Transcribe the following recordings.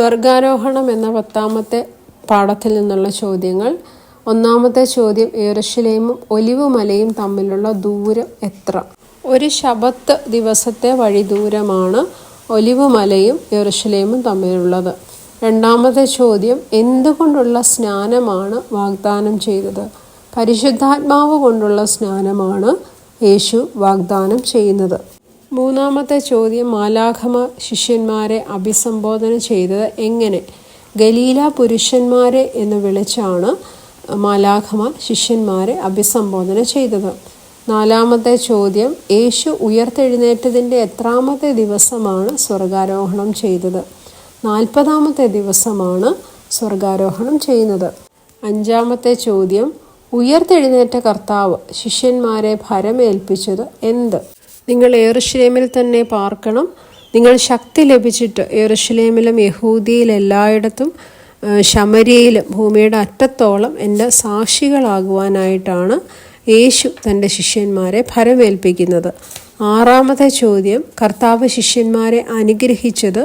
സ്വർഗാരോഹണം എന്ന പത്താമത്തെ പാഠത്തിൽ നിന്നുള്ള ചോദ്യങ്ങൾ. ഒന്നാമത്തെ ചോദ്യം ഏറുശലേമും ഒലിവുമലയും തമ്മിലുള്ള ദൂരം എത്ര? ഒരു ശബത്ത് ദിവസത്തെ വഴി ദൂരമാണ് ഒലിവുമലയും യെറുശലേമും തമ്മിലുള്ളത്. രണ്ടാമത്തെ ചോദ്യം എന്തുകൊണ്ടുള്ള സ്നാനമാണ് വാഗ്ദാനം ചെയ്തത്? പരിശുദ്ധാത്മാവ് കൊണ്ടുള്ള സ്നാനമാണ് യേശു വാഗ്ദാനം ചെയ്യുന്നത്. മൂന്നാമത്തെ ചോദ്യം മാലാഖമ ശിഷ്യന്മാരെ അഭിസംബോധന ചെയ്തത് എങ്ങനെ? ഗലീല പുരുഷന്മാരെ എന്ന് വിളിച്ചാണ് മാലാഖമ ശിഷ്യന്മാരെ അഭിസംബോധന ചെയ്തത്. നാലാമത്തെ ചോദ്യം യേശു ഉയർത്തെഴുന്നേറ്റതിന്റെ എത്രാമത്തെ ദിവസമാണ് സ്വർഗാരോഹണം ചെയ്തത്? നാൽപ്പതാമത്തെ ദിവസമാണ് സ്വർഗാരോഹണം ചെയ്യുന്നത്. അഞ്ചാമത്തെ ചോദ്യം ഉയർത്തെഴുന്നേറ്റ കർത്താവ് ശിഷ്യന്മാരെ ഭരമേൽപ്പിച്ചത് എന്ത്? നിങ്ങൾ ഏറുഷലേമിൽ തന്നെ പാർക്കണം. നിങ്ങൾ ശക്തി ലഭിച്ചിട്ട് ഏറുഷലേമിലും യഹൂദിയിലും എല്ലായിടത്തും ശമരിയയിലും ഭൂമിയുടെ അറ്റത്തോളം എന്റെ സാക്ഷികളാകുവാനായിട്ടാണ് യേശു തന്റെ ശിഷ്യന്മാരെ ഭരമേൽപ്പിക്കുന്നത്. ആറാമത്തെ ചോദ്യം കർത്താവ് ശിഷ്യന്മാരെ അനുഗ്രഹിച്ചത്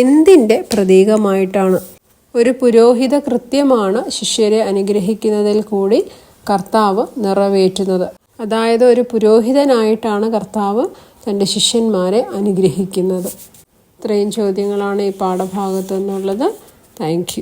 എന്തിന്റെ പ്രതീകമായിട്ടാണ്? ഒരു പുരോഹിത കൃത്യമാണ് ശിഷ്യരെ അനുഗ്രഹിക്കുന്നതിൽ കൂടി കർത്താവ് നിറവേറ്റുന്നത്. അതായത് ഒരു പുരോഹിതനായിട്ടാണ് കർത്താവ് തന്റെ ശിഷ്യന്മാരെ അനുഗ്രഹിക്കുന്നത്. ഇത്രയും ചോദ്യങ്ങളാണ് ഈ പാഠഭാഗത്തു നിന്നുള്ളത്. താങ്ക്